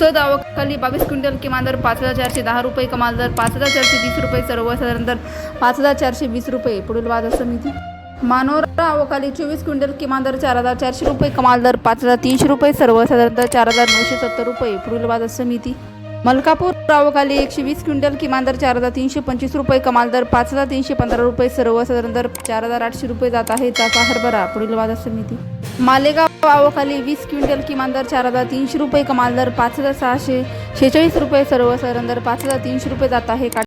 सद दावाखाली बावीस क्विंटल किमान दर पाच हजार चारशे दहा रुपये कमाल दर पाच हजार चारशे वीस रुपये सर्वसाधारण दर पाच हजार चारशे वीस रुपये. पुढील बाजार समिती मानोरा अवकाली चोवीस क्विंटल किमान दर चार हजार चारशे रुपये कमाल दर पाच हजार तीनशे रुपये सर्वसाधारण दर चार हजार नऊशे सत्तर रुपये. पुढील बाजार समिती मलकापूर आवकाली एकशे वीस क्विंटल किमान दर चार हजार तीनशे पंचवीस रुपये कमाल दर पाच हजार तीनशे पंधरा रुपये सर्वसाधारण दर चार हजार आठशे रुपये जात आहे त्याचा हरभरा. पुढील बाजार समिती मालेगाव आवकाली वीस क्विंटल किमान दर चार हजार तीनशे रुपये कमाल दर पाच हजार सहाशे शेहेचाळीस रुपये सर्वसाधारण दर पाच हजार तीनशे रुपये जात आहे.